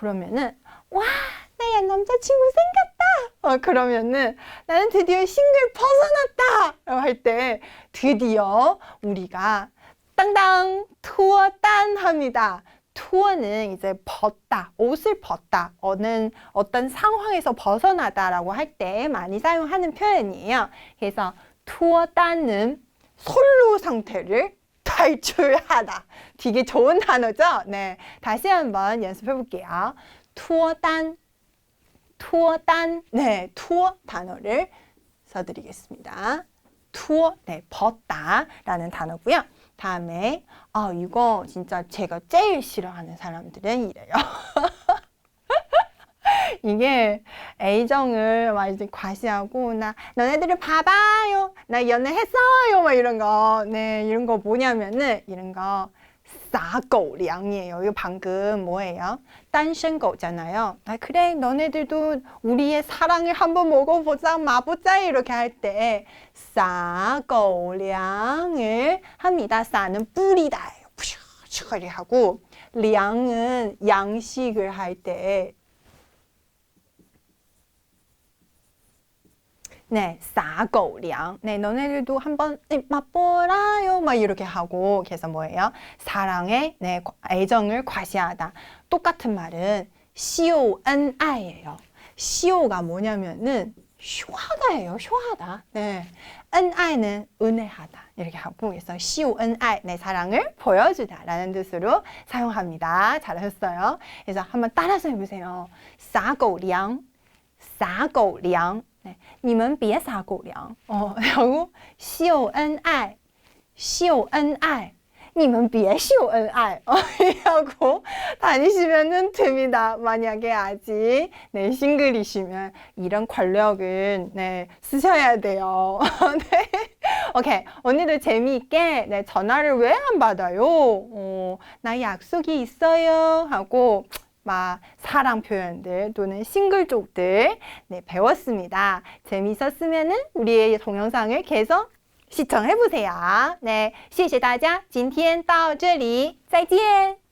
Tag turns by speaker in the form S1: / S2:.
S1: 그러면은 와, 나야 남자친구 생겼다. 어, 그러면은 나는 드디어 싱글 벗어났다. 할 때 드디어 우리가 땅땅 투어 딴 합니다. 투어는 이제 벗다, 옷을 벗다, 어는 어떤 상황에서 벗어나다라고 할 때 많이 사용하는 표현이에요. 그래서 투어 딴은 솔로 상태를 탈출하다. 되게 좋은 단어죠? 네. 다시 한번 연습해 볼게요. 투어 딴, 투어 딴, 네, 투어 단어를 써드리겠습니다. 투어, 네, 벗다 라는 단어고요. 다음에 아 이거 진짜 제가 제일 싫어하는 사람들은 이래요. 이게 애정을 막 이제 과시하고 나 너네들을 봐봐요 나 연애했어요 막 이런 거네 이런 거 뭐냐면은 이런 거 싸고량이에요 이거 방금 뭐예요? 단신거잖아요. 아, 그래, 너네들도 우리의 사랑을 한번 먹어보자, 마보자 이렇게 할 때 싸고량을 합니다. 싸는 뿌리다. 푸슈, 푸슈 하고 량은 양식을 할 때 네, 싸고량. 네, 너네들도 한번 네, 맛보라요. 막 이렇게 하고 그래서 뭐예요? 사랑의 네, 애정을 과시하다. 똑같은 말은 시오은아예요. 시오가 뭐냐면은 쇼하다예요. 쇼하다. 네. 은아는 은혜하다. 이렇게 하고 그래서 시오 은아 내 사랑을 보여주다라는 뜻으로 사용합니다. 잘하셨어요. 그래서 한번 따라서 해보세요. 싸고량, 싸고량. 네, 你们别撒狗粮 어, 그리고 秀恩爱,秀恩爱,你们别秀恩爱 어, 하고 다니시면 됩니다. 만약에 아직 네, 싱글이시면 이런 권력은 네, 쓰셔야 돼요. 네. 오케이. 언니들 재미있게 네, 전화를 왜 안 받아요? 어, 나 약속이 있어요. 하고 막 사랑 표현들 또는 싱글족들 네, 배웠습니다. 재미있었으면은 우리의 동영상을 계속 시청해 보세요. 네, 谢谢大家，今天到这里，再见。